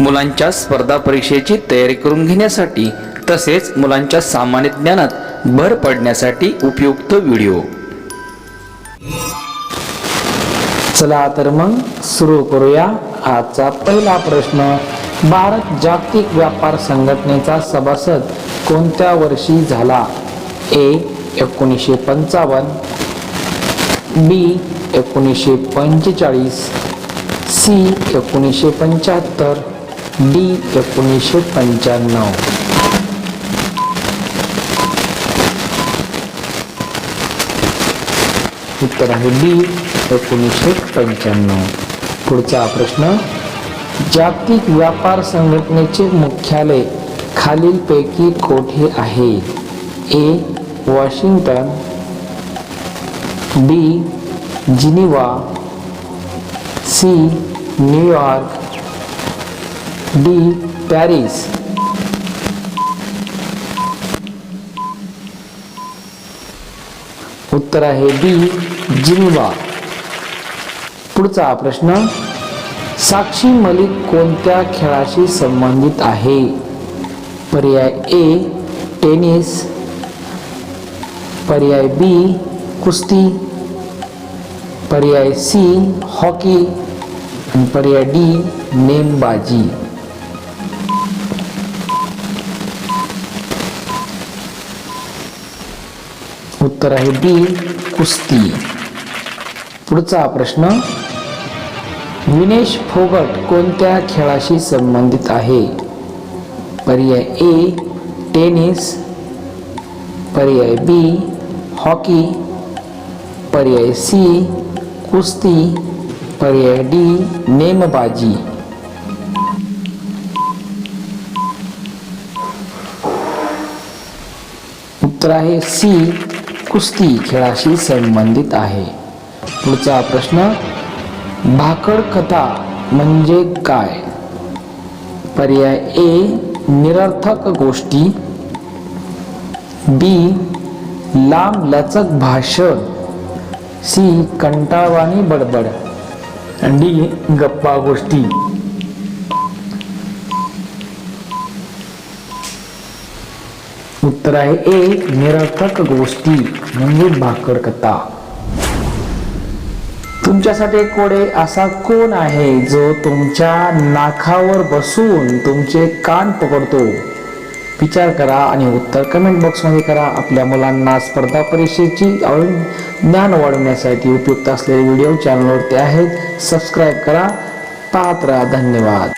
मुलांच्या स्पर्धा परीक्षेची तयारी करून घेण्यासाठी तसेच मुलांच्या सामान्य ज्ञानात भर पडण्यासाठी उपयुक्त व्हिडिओ. चला तर मग सुरू करूया आजचा पहिला प्रश्न. भारत जागतिक व्यापार संघटनेचा सभासद कोणत्या वर्षी झाला? ए एकोणीसशे पंचावन्न. बी एकोणीसशे पंचेचाळीस. सी एकोणीसशे पंच्याहत्तर. डी एकोणीसशे पंच्याण्णव. उत्तर आहे बी एकोणीसशे पंच्याण्णव. पुढचा प्रश्न जागतिक व्यापार संघटनेचे मुख्यालय खालीलपैकी कोठे आहे? A Washington B Geneva C New York D Paris. उत्तर आहे बी जिनिवा. पुढचा प्रश्न साक्षी मलिक कोणत्या खेळाशी संबंधित आहे? पर्याय ए टेनिस. पर्याय बी कुस्ती. पर्याय सी हॉकी. आणि पर्याय डी नेमबाजी. उत्तर आहे बी कुस्ती. पुढचा प्रश्न विनेश फोगट कोणत्या खेळाशी संबंधित आहे? पर्याय ए टेनिस. पर्याय बी हॉकी. पर्याय सी कुस्ती. पर्याय डी नेमबाजी. उत्तर आहे सी कुस्ती खेळाशी संबंधित आहे. पुढचा प्रश्न भाकड कथा म्हणजे काय? पर्याय ए निरर्थक गोष्टी. बी लांब लचक भाषण. सी कंटाळवाणी बडबड. डी गप्पा गोष्टी. उत्तर आहे ए निरर्थक गोष्टी म्हणजे भाकड कथा. तुमच्यासाठी कोडे असा कोण आहे जो तुमच्या नाकावर बसून तुमचे कान पकडतो? विचार करा आणि उत्तर कमेंट बॉक्समध्ये करा. आपल्या मुलांना स्पर्धा परीक्षेची ज्ञान वाढवण्यासाठी उपयुक्त असलेले व्हिडिओ चॅनलवरती आहेत. सबस्क्राईब करा. पात्र राहा धन्यवाद.